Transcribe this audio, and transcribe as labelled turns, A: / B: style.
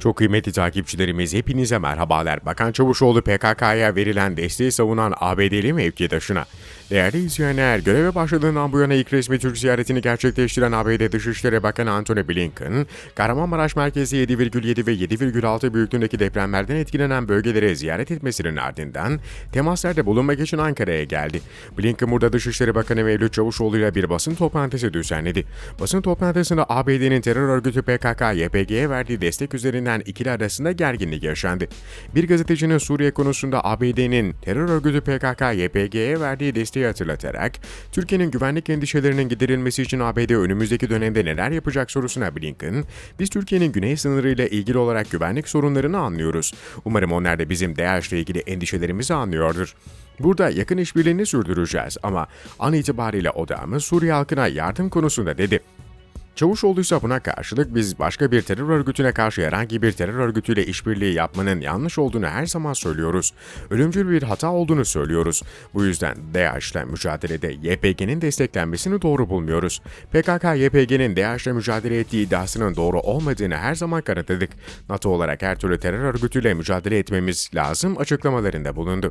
A: Çok kıymetli takipçilerimiz hepinize merhabalar. Bakan Çavuşoğlu PKK'ya verilen desteği savunan ABD'li mevkidaşına. Değerli izleyenler, göreve başladığından bu yana ilk resmi Türk ziyaretini gerçekleştiren ABD Dışişleri Bakanı Antony Blinken, Kahramanmaraş merkezi 7,7 ve 7,6 büyüklüğündeki depremlerden etkilenen bölgelere ziyaret etmesinin ardından temaslarda bulunmak için Ankara'ya geldi. Blinken burada Dışişleri Bakanı Mevlüt Çavuşoğlu ile bir basın toplantısı düzenledi. Basın toplantısında ABD'nin terör örgütü PKK-YPG'ye verdiği destek üzerinden ikili arasında gerginlik yaşandı. Bir gazetecinin Suriye konusunda ABD'nin terör örgütü PKK-YPG'ye verdiği desteği hatırlatarak, Türkiye'nin güvenlik endişelerinin giderilmesi için ABD önümüzdeki dönemde neler yapacak sorusuna Blinken, biz Türkiye'nin güney sınırıyla ilgili olarak güvenlik sorunlarını anlıyoruz. Umarım onlar da bizim DAEŞ'le ilgili endişelerimizi anlıyordur. Burada yakın işbirliğini sürdüreceğiz ama an itibariyle odamız Suriye halkına yardım konusunda dedi. Çavuşoğlu ise buna karşılık biz başka bir terör örgütüne karşı herhangi bir terör örgütüyle işbirliği yapmanın yanlış olduğunu her zaman söylüyoruz. Ölümcül bir hata olduğunu söylüyoruz. Bu yüzden DAEŞ'le mücadelede YPG'nin desteklenmesini doğru bulmuyoruz. PKK, YPG'nin DAEŞ'le mücadele ettiği iddiasının doğru olmadığını her zaman kanıtladık. NATO olarak her türlü terör örgütüyle mücadele etmemiz lazım açıklamalarında bulundu.